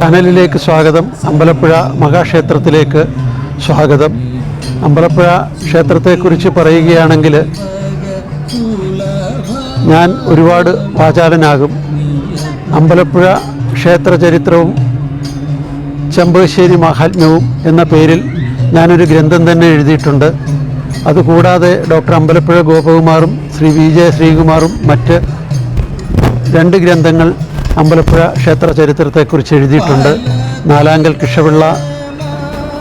ചാനലിലേക്ക് സ്വാഗതം. അമ്പലപ്പുഴ മഹാക്ഷേത്രത്തിലേക്ക് സ്വാഗതം. അമ്പലപ്പുഴ ക്ഷേത്രത്തെക്കുറിച്ച് പറയുകയാണെങ്കിൽ ഞാൻ ഒരുപാട് പാചാരനാകും. അമ്പലപ്പുഴ ക്ഷേത്ര ചരിത്രവും ചെമ്പശ്ശേരി മഹാത്മ്യവും എന്ന പേരിൽ ഞാനൊരു ഗ്രന്ഥം തന്നെ എഴുതിയിട്ടുണ്ട്. അതുകൂടാതെ ഡോക്ടർ അമ്പലപ്പുഴ ഗോപകുമാറും ശ്രീ വി ശ്രീകുമാറും മറ്റ് രണ്ട് ഗ്രന്ഥങ്ങൾ അമ്പലപ്പുഴ ക്ഷേത്ര ചരിത്രത്തെക്കുറിച്ച് എഴുതിയിട്ടുണ്ട്. നാലാങ്കൽ കൃഷ്ണപിള്ള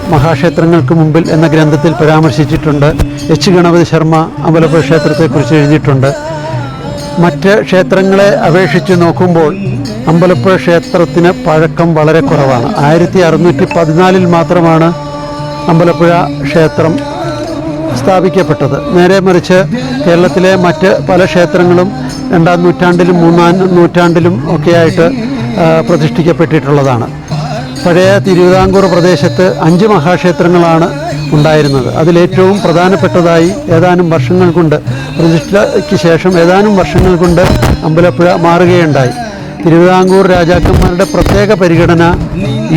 മഹാക്ഷേത്രങ്ങൾക്ക് മുമ്പിൽ എന്ന ഗ്രന്ഥത്തിൽ പരാമർശിച്ചിട്ടുണ്ട്. എച്ച്. ഗണപതി ശർമ്മ അമ്പലപ്പുഴ ക്ഷേത്രത്തെക്കുറിച്ച് എഴുതിയിട്ടുണ്ട്. മറ്റ് ക്ഷേത്രങ്ങളെ അപേക്ഷിച്ച് നോക്കുമ്പോൾ അമ്പലപ്പുഴ ക്ഷേത്രത്തിന് പഴക്കം വളരെ കുറവാണ്. ആയിരത്തി അറുന്നൂറ്റി പതിനാലിൽ മാത്രമാണ് അമ്പലപ്പുഴ ക്ഷേത്രം സ്ഥാപിക്കപ്പെട്ടത്. നേരെ മറിച്ച് കേരളത്തിലെ മറ്റ് പല ക്ഷേത്രങ്ങളും രണ്ടാം നൂറ്റാണ്ടിലും മൂന്നാം നൂറ്റാണ്ടിലും ഒക്കെയായിട്ട് പ്രതിഷ്ഠിക്കപ്പെട്ടിട്ടുള്ളതാണ്. പഴയ തിരുവിതാംകൂർ പ്രദേശത്ത് അഞ്ച് മഹാക്ഷേത്രങ്ങളാണ് ഉണ്ടായിരുന്നത്. അതിലേറ്റവും പ്രധാനപ്പെട്ടതായി ഏതാനും വർഷങ്ങൾ കൊണ്ട് പ്രതിഷ്ഠയ്ക്ക് ശേഷം ഏതാനും വർഷങ്ങൾ കൊണ്ട് അമ്പലപ്പുഴ മാറുകയുണ്ടായി. തിരുവിതാംകൂർ രാജാക്കന്മാരുടെ പ്രത്യേക പരിഗണന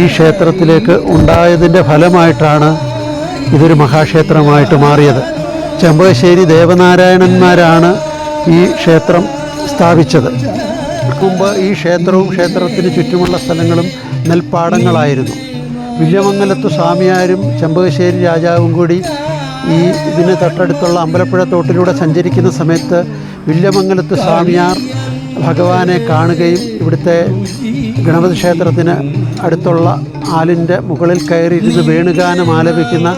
ഈ ക്ഷേത്രത്തിലേക്ക് ഉണ്ടായതിന്റെ ഫലമായിട്ടാണ് ഇതൊരു മഹാക്ഷേത്രമായിട്ട് മാറിയത്. ചെമ്പകശ്ശേരി ദേവനാരായണന്മാരാണ് ഈ ക്ഷേത്രം സ്ഥാപിച്ചത്. മുമ്പ് ഈ ക്ഷേത്രവും ക്ഷേത്രത്തിന് ചുറ്റുമുള്ള സ്ഥലങ്ങളും നെൽപ്പാടങ്ങളായിരുന്നു. വില്യമംഗലത്ത് സ്വാമിയാരും ചെമ്പകശ്ശേരി രാജാവും കൂടി ഈ ഇതിന് തൊട്ടടുത്തുള്ള അമ്പലപ്പുഴ തോട്ടിലൂടെ സഞ്ചരിക്കുന്ന സമയത്ത് വില്യമംഗലത്ത് സ്വാമിയാർ ഭഗവാനെ കാണുകയും ഇവിടുത്തെ ഗണപതി ക്ഷേത്രത്തിന് അടുത്തുള്ള ആലിന്റെ മുകളിൽ കയറി ഇരുന്ന് വേണുഗാനം ആലപിക്കുന്ന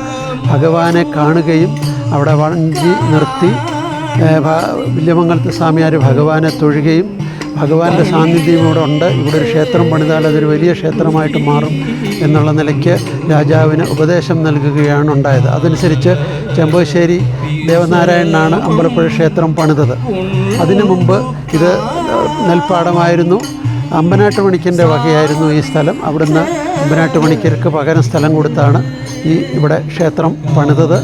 ഭഗവാനെ കാണുകയും അവിടെ വഞ്ചി നിർത്തി വില്യമംഗലത്ത് സ്വാമിയാർ ഭഗവാനെ തൊഴുകയും ഭഗവാന്റെ സാന്നിധ്യം ഇവിടെ ഉണ്ട്. ഇവിടെ ഒരു ക്ഷേത്രം പണിതാൽ അതൊരു വലിയ ക്ഷേത്രമായിട്ട് മാറും എന്നുള്ള നിലയ്ക്ക് രാജാവിന് ഉപദേശം നൽകുകയാണ് ഉണ്ടായത്. അതനുസരിച്ച് ചെമ്പശ്ശേരി ദേവനാരായണനാണ് അമ്പലപ്പുഴ ക്ഷേത്രം പണിതത്. അതിനു മുമ്പ് ഇത് നെൽപ്പാടമായിരുന്നു. അമ്പനാട്ട് മണിക്കന്റെ വകയായിരുന്നു ഈ സ്ഥലം. അവിടുന്ന് അമ്പനാട്ട് മണിക്കർക്ക് പകരം സ്ഥലം കൊടുത്താണ് ഈ ഇവിടെ ക്ഷേത്രം പണിതത്.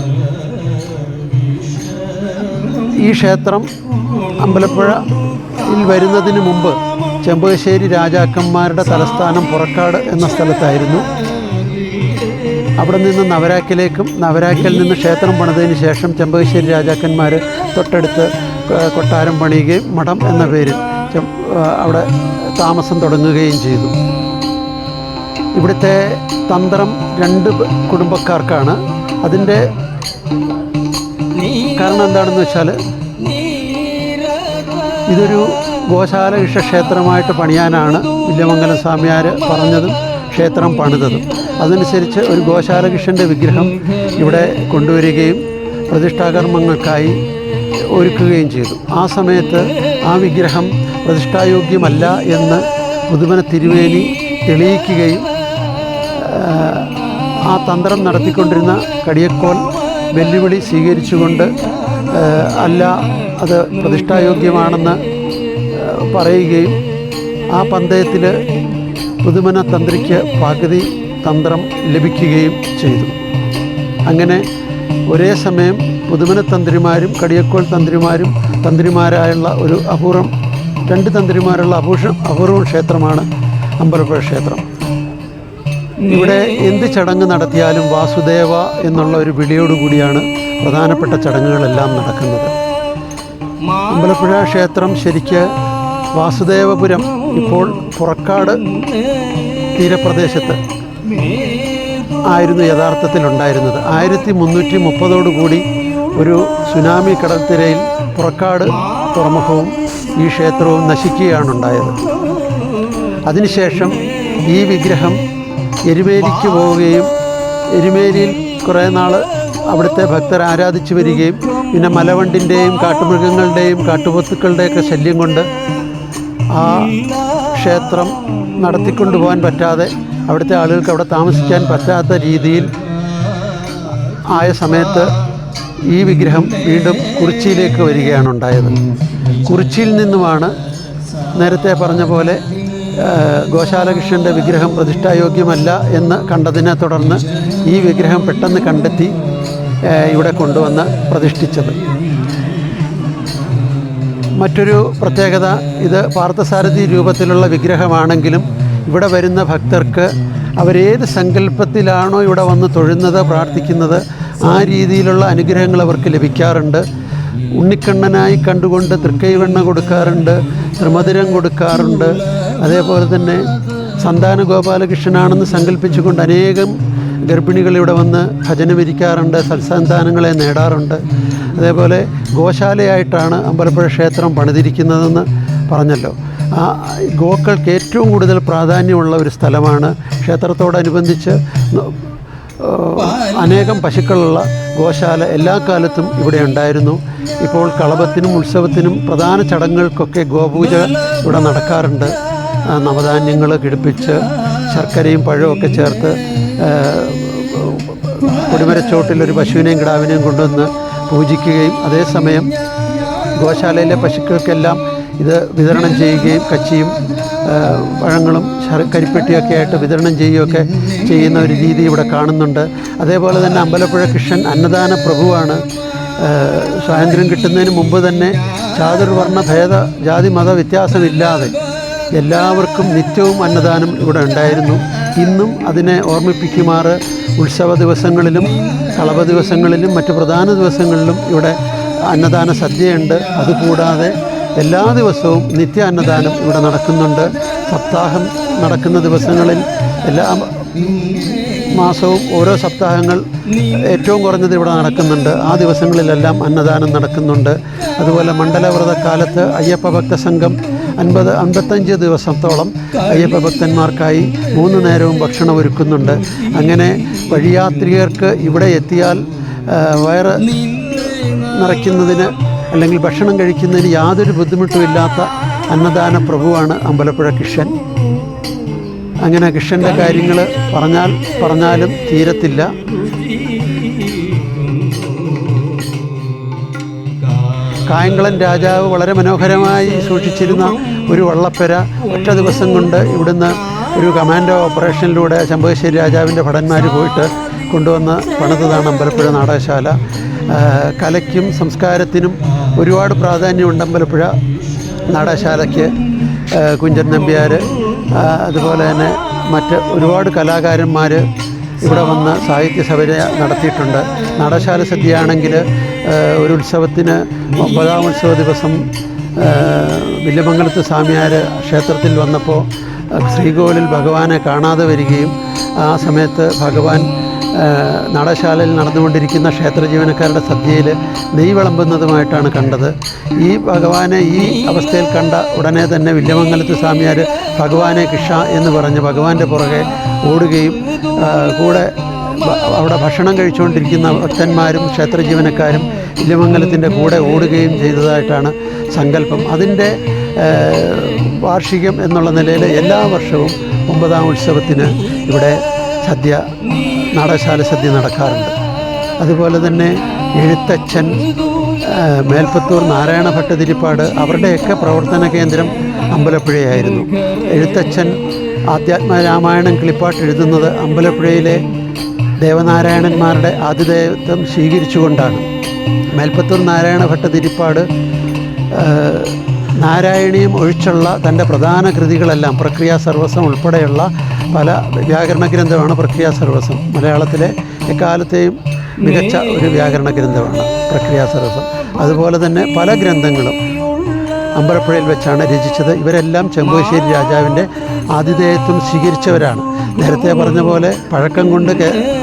ഈ ക്ഷേത്രം അമ്പലപ്പുഴയിൽ വരുന്നതിന് മുമ്പ് ചെമ്പകശ്ശേരി രാജാക്കന്മാരുടെ തലസ്ഥാനം പുറക്കാട് എന്ന സ്ഥലത്തായിരുന്നു. അവിടെ നിന്ന് നവരാക്കിലേക്കും നവരാക്കിൽ നിന്ന് ക്ഷേത്രം പണിതതിന് ശേഷം ചെമ്പകശ്ശേരി രാജാക്കന്മാർ തൊട്ടടുത്ത് കൊട്ടാരം പണിയുകയും മഠം എന്ന പേരിൽ അവിടെ താമസം തുടങ്ങുകയും ചെയ്തു. ഇവിടുത്തെ തന്ത്രം രണ്ട് കുടുംബക്കാർക്കാണ്. അതിന്റെ കാരണം എന്താണെന്ന് വെച്ചാൽ ഇതൊരു ഗോശാല ഇഷ്ടക്ഷേത്രമായിട്ട് പണിയാനാണ് വില്യമംഗലം സ്വാമിയാർ പറഞ്ഞതും ക്ഷേത്രം പണിതതും. അതനുസരിച്ച് ഒരു ഗോശാലകൃഷ്ണന്റെ വിഗ്രഹം ഇവിടെ കൊണ്ടുവരികയും പ്രതിഷ്ഠാകർമ്മങ്ങൾക്കായി ഒരുക്കുകയും ചെയ്തു. ആ സമയത്ത് ആ വിഗ്രഹം പ്രതിഷ്ഠായോഗ്യമല്ല എന്ന് പുതുമന തിരുവേലി തെളിയിക്കുകയും ആ തന്ത്രം നടത്തിക്കൊണ്ടിരുന്ന കടിയക്കോൽ വെല്ലുവിളി സ്വീകരിച്ചുകൊണ്ട് അല്ല അത് പ്രതിഷ്ഠായോഗ്യമാണെന്ന് പറയുകയും ആ പന്തയത്തിൽ പുതുമന തന്ത്രിക്ക് പകുതി തന്ത്രം ലഭിക്കുകയും ചെയ്തു. അങ്ങനെ ഒരേ സമയം പുതുമന തന്ത്രിമാരും കടിയക്കോൾ തന്ത്രിമാരും തന്ത്രിമാരായുള്ള ഒരു അപൂർവം രണ്ട് തന്ത്രിമാരുള്ള അപൂഷ അപൂർവം ക്ഷേത്രമാണ് അമ്പലപ്പുഴ ക്ഷേത്രം. ഇവിടെ എന്ത് ചടങ്ങ് നടത്തിയാലും വാസുദേവ എന്നുള്ള ഒരു വിളിയോടുകൂടിയാണ് പ്രധാനപ്പെട്ട ചടങ്ങുകളെല്ലാം നടക്കുന്നത്. അമ്പലപ്പുഴ ക്ഷേത്രം ശരിക്ക് വാസുദേവപുരം ഇപ്പോൾ പുറക്കാട് തീരപ്രദേശത്ത് ആയിരുന്നു യഥാർത്ഥത്തിൽ ഉണ്ടായിരുന്നത്. ആയിരത്തി മുന്നൂറ്റി മുപ്പതോടുകൂടി ഒരു സുനാമി കടൽത്തിരയിൽ പുറക്കാട് തുറമുഖവും ഈ ക്ഷേത്രവും നശിക്കുകയാണ് ഉണ്ടായത് അതിനുശേഷം ഈ വിഗ്രഹം എരുമേലിക്ക് പോവുകയും എരുമേലിയിൽ കുറേ നാൾ അവിടുത്തെ ഭക്തർ ആരാധിച്ചു വരികയും പിന്നെ മലവണ്ടിന്റെയും കാട്ടുമൃഗങ്ങളുടെയും കാട്ടുപൊത്തുക്കളുടെയൊക്കെ ശല്യം കൊണ്ട് ആ ക്ഷേത്രം നടത്തിക്കൊണ്ടുപോകാൻ പറ്റാതെ അവിടുത്തെ ആളുകൾക്ക് അവിടെ താമസിക്കാൻ പറ്റാത്ത രീതിയിൽ ആയ സമയത്ത് ഈ വിഗ്രഹം വീണ്ടും കുറിച്ചിയിലേക്ക് വരികയാണ് ഉണ്ടായത്. കുറിച്ചിയിൽ നിന്നുമാണ് നേരത്തെ പറഞ്ഞ പോലെ ഗോശാലകൃഷ്ണന്റെ വിഗ്രഹം പ്രതിഷ്ഠായോഗ്യമല്ല എന്ന് കണ്ടതിനെ തുടർന്ന് ഈ വിഗ്രഹം പെട്ടെന്ന് കണ്ടെത്തി ഇവിടെ കൊണ്ടുവന്ന് പ്രതിഷ്ഠിച്ചത്. മറ്റൊരു പ്രത്യേകത ഇത് പാർത്ഥസാരഥി രൂപത്തിലുള്ള വിഗ്രഹമാണെങ്കിലും ഇവിടെ വരുന്ന ഭക്തർക്ക് അവരേത് സങ്കല്പത്തിലാണോ ഇവിടെ വന്ന് തൊഴുന്നത് പ്രാർത്ഥിക്കുന്നത് ആ രീതിയിലുള്ള അനുഗ്രഹങ്ങൾ അവർക്ക് ലഭിക്കാറുണ്ട്. ഉണ്ണിക്കണ്ണനായി കണ്ടുകൊണ്ട് തൃക്കൈവെണ്ണ കൊടുക്കാറുണ്ട് ത്രിമധുരം കൊടുക്കാറുണ്ട് അതേപോലെ തന്നെ സന്താന ഗോപാലകൃഷ്ണനാണെന്ന് സങ്കല്പിച്ചുകൊണ്ട് അനേകം ഗർഭിണികൾ ഇവിടെ വന്ന് ഭജനമിരിക്കാറുണ്ട് സത്സന്താനങ്ങളെ നേടാറുണ്ട്. അതേപോലെ ഗോശാലയായിട്ടാണ് അമ്പലപ്പുഴ ക്ഷേത്രം പണിതിരിക്കുന്നതെന്ന് പറഞ്ഞല്ലോ. ആ ഗോക്കൾക്ക് ഏറ്റവും കൂടുതൽ പ്രാധാന്യമുള്ള ഒരു സ്ഥലമാണ് ക്ഷേത്രത്തോടനുബന്ധിച്ച് അനേകം പശുക്കളുള്ള ഗോശാല എല്ലാ കാലത്തും ഇവിടെ ഉണ്ടായിരുന്നു. ഇപ്പോൾ കളഭത്തിനും ഉത്സവത്തിനും പ്രധാന ചടങ്ങുകൾക്കൊക്കെ ഗോപൂജ ഇവിടെ നടക്കാറുണ്ട്. നവധാന്യങ്ങൾ കിടിപ്പിച്ച് ശർക്കരയും പഴവും ഒക്കെ ചേർത്ത് കൊടിമരച്ചോട്ടിൽ ഒരു പശുവിനെയും കിടാവിനെയും കൊണ്ടുവന്ന് പൂജിക്കുകയും അതേസമയം ഗോശാലയിലെ പശുക്കൾക്കെല്ലാം ഇത് വിതരണം ചെയ്യുകയും കച്ചിയും പഴങ്ങളും കരിപ്പെട്ടിയൊക്കെ ആയിട്ട് വിതരണം ചെയ്യുകയൊക്കെ ചെയ്യുന്ന ഒരു രീതി ഇവിടെ കാണുന്നുണ്ട്. അതേപോലെ തന്നെ അമ്പലപ്പുഴ കൃഷ്ണൻ അന്നദാന പ്രഭുവാണ്. സ്വാതന്ത്ര്യം കിട്ടുന്നതിന് മുമ്പ് തന്നെ ചാതുർവർണ ഭേദ ജാതി മത വ്യത്യാസമില്ലാതെ എല്ലാവർക്കും നിത്യവും അന്നദാനം ഇവിടെ ഉണ്ടായിരുന്നു. ഇന്നും അതിനെ ഓർമ്മിപ്പിക്കുമാറ് ഉത്സവ ദിവസങ്ങളിലും കളവ ദിവസങ്ങളിലും മറ്റു പ്രധാന ദിവസങ്ങളിലും ഇവിടെ അന്നദാന സദ്യയുണ്ട്. അതുകൂടാതെ എല്ലാ ദിവസവും നിത്യ അന്നദാനം ഇവിടെ നടക്കുന്നുണ്ട്. സപ്താഹം നടക്കുന്ന ദിവസങ്ങളിൽ എല്ലാ മാസവും ഓരോ സപ്താഹങ്ങൾ ഏറ്റവും കുറഞ്ഞത് ഇവിടെ നടക്കുന്നുണ്ട്. ആ ദിവസങ്ങളിലെല്ലാം അന്നദാനം നടക്കുന്നുണ്ട്. അതുപോലെ മണ്ഡലവ്രത കാലത്ത് അയ്യപ്പ ഭക്ത സംഘം അൻപത് അൻപത്തഞ്ച് ദിവസത്തോളം അയ്യപ്പ ഭക്തന്മാർക്കായി മൂന്ന് നേരവും ഭക്ഷണം ഒരുക്കുന്നുണ്ട്. അങ്ങനെ വഴിയാത്രികർക്ക് ഇവിടെ എത്തിയാൽ വയറ് നിറയ്ക്കുന്നതിന് അല്ലെങ്കിൽ ഭക്ഷണം കഴിക്കുന്നതിന് യാതൊരു ബുദ്ധിമുട്ടുമില്ലാത്ത അന്നദാന പ്രഭുവാണ് അമ്പലപ്പുഴ കിഷൻ അങ്ങനെ കിഷന്റെ കാര്യങ്ങൾ പറഞ്ഞാൽ പറഞ്ഞാലും തീരത്തില്ല. കായംകുളം രാജാവ് വളരെ മനോഹരമായി സൂക്ഷിച്ചിരുന്ന ഒരു വള്ളപ്പെര ഒറ്റ ദിവസം കൊണ്ട് ഇവിടുന്ന് ഒരു കമാൻഡോ ഓപ്പറേഷനിലൂടെ ചമ്പകശ്ശേരി രാജാവിന്റെ ഭടന്മാർ പോയിട്ട് കൊണ്ടുവന്ന് പണിതാണ് അമ്പലപ്പുഴ നാടകശാല. കലയ്ക്കും സംസ്കാരത്തിനും ഒരുപാട് പ്രാധാന്യമുണ്ട് അമ്പലപ്പുഴ നാടകശാലയ്ക്ക് കുഞ്ചൻ നമ്പ്യാർ അതുപോലെ തന്നെ മറ്റ് ഒരുപാട് കലാകാരന്മാർ ഇവിടെ വന്ന് സാഹിത്യ സഭ നടത്തിയിട്ടുണ്ട്. നാടശാല സദ്യയാണെങ്കിൽ ഒരു ഉത്സവത്തിന് ഒമ്പതാം ഉത്സവ ദിവസം വില്ലമംഗലത്ത് സ്വാമിയാർ ക്ഷേത്രത്തിൽ വന്നപ്പോൾ ശ്രീകോവിലിൽ ഭഗവാനെ കാണാതെ വരികയും ആ സമയത്ത് ഭഗവാൻ ആ, നാടകശാലയിൽ നടന്നുകൊണ്ടിരിക്കുന്ന ക്ഷേത്ര ജീവനക്കാരുടെ സദ്യയിൽ നെയ് വിളമ്പുന്നതുമായിട്ടാണ് കണ്ടത്. ഈ ഭഗവാനെ ഈ അവസ്ഥയിൽ കണ്ട ഉടനെ തന്നെ വില്യമംഗലത്ത് സ്വാമിയാർ ഭഗവാനെ കിഷ എന്ന് പറഞ്ഞ് ഭഗവാന്റെ പുറകെ ഓടുകയും കൂടെ അവിടെ ഭക്ഷണം കഴിച്ചുകൊണ്ടിരിക്കുന്ന ഭക്തന്മാരും ക്ഷേത്ര ജീവനക്കാരും വില്യമംഗലത്തിന്റെ കൂടെ ഓടുകയും ചെയ്തതായിട്ടാണ് സങ്കല്പം. അതിന്റെ വാർഷികം എന്നുള്ള നിലയിൽ എല്ലാ വർഷവും ഒമ്പതാം ഉത്സവത്തിന് ഇവിടെ സദ്യ നാടകശാല സദ്യ നടക്കാറുണ്ട്. അതുപോലെ തന്നെ എഴുത്തച്ഛൻ മേൽപ്പത്തൂർ നാരായണ ഭട്ടതിരിപ്പാട് അവരുടെയൊക്കെ പ്രവർത്തന കേന്ദ്രം അമ്പലപ്പുഴയായിരുന്നു. എഴുത്തച്ഛൻ ആധ്യാത്മ രാമായണം കിളിപ്പാട്ട് എഴുതുന്നത് അമ്പലപ്പുഴയിലെ ദേവനാരായണന്മാരുടെ ആതിഥേയത്വം സ്വീകരിച്ചുകൊണ്ടാണ്. മേൽപ്പത്തൂർ നാരായണ ഭട്ടതിരിപ്പാട് നാരായണീയം ഒഴിച്ചുള്ള തന്റെ പ്രധാന കൃതികളെല്ലാം പ്രക്രിയാ സർവസം ഉൾപ്പെടെയുള്ള പല വ്യാകരണ ഗ്രന്ഥമാണ് പ്രക്രിയാ സർവസം മലയാളത്തിലെ എക്കാലത്തെയും മികച്ച ഒരു വ്യാകരണ ഗ്രന്ഥമാണ് പ്രക്രിയാ സർവസം അതുപോലെ തന്നെ പല ഗ്രന്ഥങ്ങളും അമ്പലപ്പുഴയിൽ വെച്ചാണ് രചിച്ചത്. ഇവരെല്ലാം ചെമ്പകശ്ശേരി രാജാവിന്റെ ആതിഥേയത്വം സ്വീകരിച്ചവരാണ്. നേരത്തെ പറഞ്ഞ പോലെ പഴക്കം കൊണ്ട്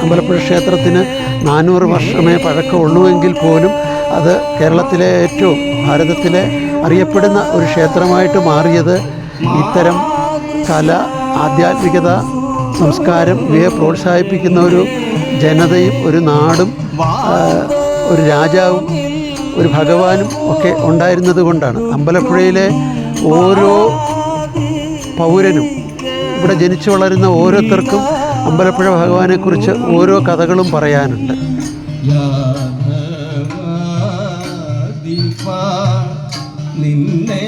അമ്പലപ്പുഴ ക്ഷേത്രത്തിന് നാനൂറ് വർഷമേ പഴക്കമുള്ളൂ എങ്കിൽ പോലും അത് കേരളത്തിലെ ഏറ്റവും ഭാരതത്തിലെ അറിയപ്പെടുന്ന ഒരു ക്ഷേത്രമായിട്ട് മാറിയത് ഇത്തരം കല ആധ്യാത്മികത സംസ്കാരം ഇവയെ പ്രോത്സാഹിപ്പിക്കുന്ന ഒരു ജനതയും ഒരു നാടും ഒരു രാജാവും ഒരു ഭഗവാനും ഒക്കെ ഉണ്ടായിരുന്നത് കൊണ്ടാണ്. അമ്പലപ്പുഴയിലെ ഓരോ പൗരനും ഇവിടെ ജനിച്ചു വളരുന്ന ഓരോരുത്തർക്കും അമ്പലപ്പുഴ ഭഗവാനെക്കുറിച്ച് ഓരോ കഥകളും പറയാനുണ്ട്. നിന്നെ